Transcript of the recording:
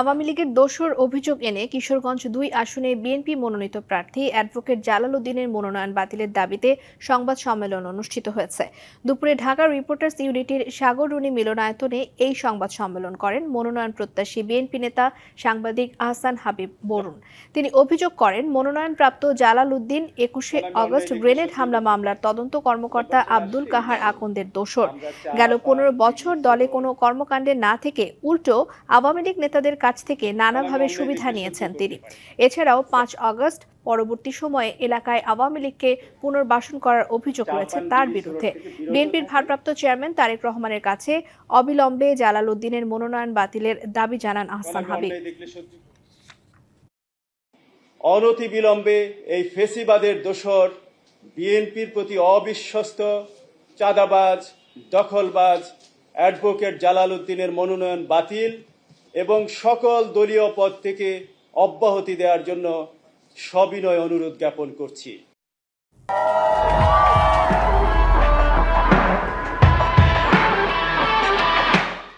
আওয়ামী লীগের দোসর অভিযোগ এনে কিশোরগঞ্জ দুই আসনে বিএনপি মনোনীত প্রার্থী অ্যাডভোকেট জালাল উদ্দিনের মনোনয়ন বাতিলের দাবিতে সংবাদ সম্মেলন অনুষ্ঠিত হয়েছে। দুপুরে ঢাকা রিপোর্টার্স ইউনিটির সাগররুনি মিলনায়তনে এই সংবাদ সম্মেলন করেন মনোনয়ন প্রত্যাশী বিএনপি নেতা সাংবাদিক আহসান হাবিব বরুণ। তিনি অভিযোগ করেন, মনোনয়নপ্রাপ্ত জালাল উদ্দিন একুশে অগস্ট গ্রেনেড হামলা মামলার তদন্ত কর্মকর্তা আব্দুল কাহার আকন্দের দোসর। গেল পনেরো বছর দলে কোনো কর্মকাণ্ডে না থেকে উল্টো আওয়ামী লীগ নেতাদের কাছ থেকে নানাভাবে সুবিধা নিয়েছেন তিনি। এছাড়াও পাঁচ আগস্ট পরবর্তী সময়ে এলাকায় আওয়ামী লীগকে পুনর্বাসন করার অভিযোগ রয়েছে তার বিরুদ্ধে। বিএনপির ভারপ্রাপ্ত চেয়ারম্যান তারেক রহমানের কাছে অবিলম্বে জালাল উদ্দিনের মনোনয়ন বাতিলের দাবি জানান আহসান হাবিব। অনতি বিলম্বে এই ফেসিবাদের দোসর বিএনপির প্রতি অবিশ্বস্ত চাঁদাবাজ দখলবাজ অ্যাডভোকেট জালাল উদ্দিনের মনোনয়ন বাতিল। এবং সকল দলীয় পদ থেকে অব্যাহতি দেওয়ার জন্য সবিনয় অনুরোধ জ্ঞাপন করছি।